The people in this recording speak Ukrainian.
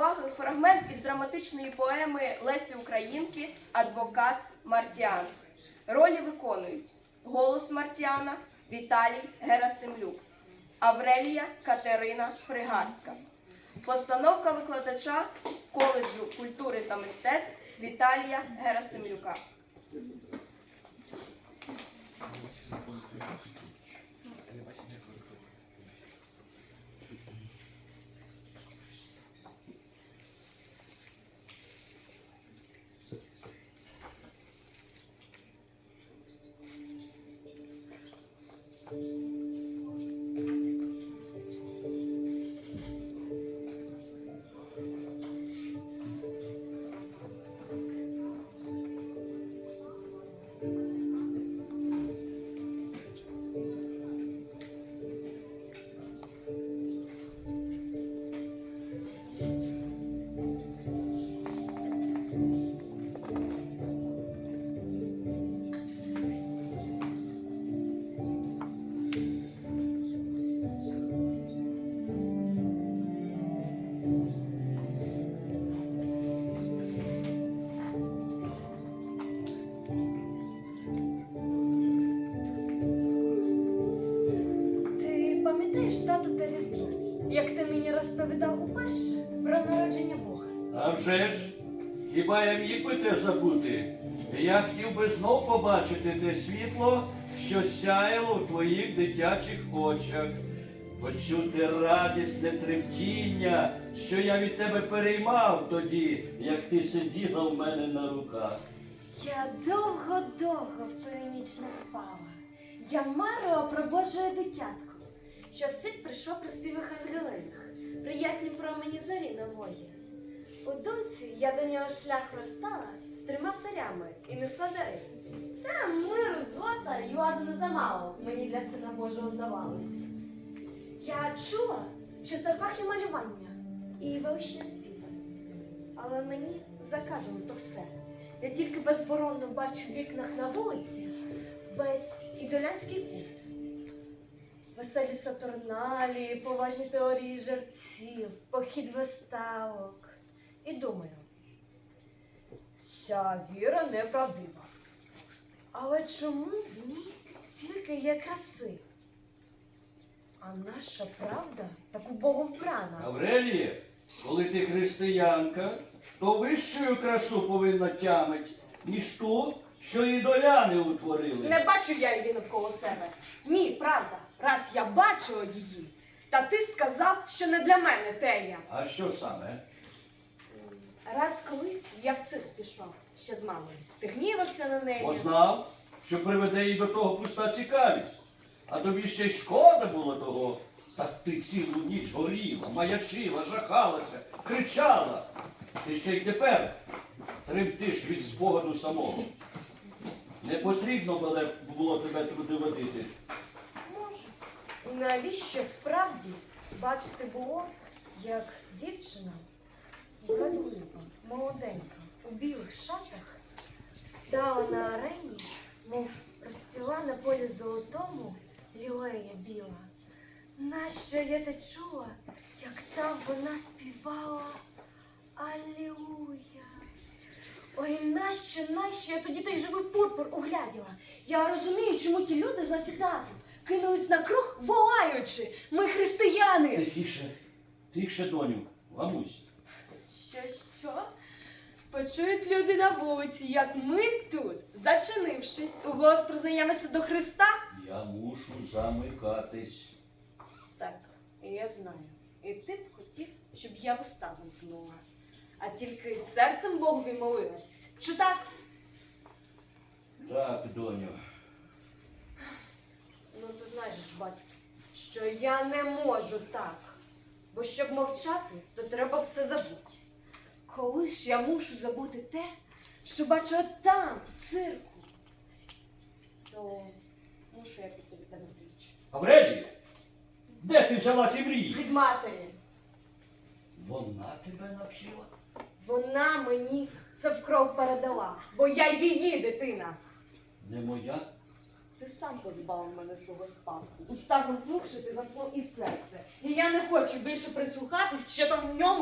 уваги фрагмент із драматичної поеми Лесі Українки Адвокат Мартіан. Ролі виконують голос Мартіана Віталій Герасимлюк, Аврелія Катерина Пригарська. Постановка викладача коледжу культури та мистецтв Віталія Герасимлюка. Пам'ятаєш тату та Різдво, як ти мені розповідав уперше про народження Бога? А вже ж, хіба я міг би те забути? Я хотів би знов побачити те світло, що сяяло в твоїх дитячих очах. Почути радісне тремтіння, що я від тебе переймав тоді, як ти сиділа в мене на руках. Я довго-довго в ту ніч не спала. Я марила про Боже дитятко, що світ прийшов при співах ангелиних, при яснім промені зорі нової. У думці я до нього шлях розстала з трьома царями і несла дари. Та миру, злота й ладу замало мені для сина Божого здавалось. Я чула, що в церквах є малювання і величні співи. Але мені заказано то все. Я тільки безборонно бачу в вікнах на вулиці весь ідолянський культ. Веселі сатурналі, поважні теорії жерців, похід виставок. І думаю, ця віра неправдива. Але чому в ній стільки є краси? А наша правда так убого вбрана. Авреліє, коли ти християнка, то вищою красу повинна тямить, ніж ту, що ідоляни утворили. Не бачу я її навколо себе. Ні, правда, раз я бачила її, та ти сказав, що не для мене тея. А що саме? Раз колись я в цирк пішла ще з мамою. Ти гнівався на неї. Бо знав, що приведе їй до того пуста цікавість. А тобі ще й шкода було того. Так ти цілу ніч горіла, маячила, жахалася, кричала. Ти ще й тепер тремтиш від спогаду самого. Не потрібно було, тебе туди водити. Може. Навіщо справді бачити було, як дівчина, вродлива, молоденька, у білих шатах, встала на арені, мов розцвіла на полі золотому лілея біла. Нащо я те чула, як там вона співала Алілуя. Ой, нащо, нащо я тоді той живий пурпур угляділа? Я розумію, чому ті люди з амфітеатру кинулись на круг, волаючи. Ми християни. Тихіше, тихше, доню, ламусь. Що, що? Почують люди на вулиці, як ми тут, зачинившись, у голос признаємося до Христа. Я мушу замикатись. Так, я знаю. І ти б хотів, щоб я вуста замкнула. А тільки серцем Богові молилась. Чи так? Так, доню. Ну, ти знаєш, ж, батько, що я не можу так. Бо щоб мовчати, то треба все забути. Коли ж я мушу забути те, що бачу там, в цирку, то мушу я піти в річ. Аврелія, де ти взяла ці мрії? Від матері. Вона тебе навчила. Вона мені це в кров передала, бо я її дитина. Не моя. Ти сам позбавив мене свого спадку. Уста замкнувши, ти замкнув і серце. І я не хочу більше прислухатись, що там в ньому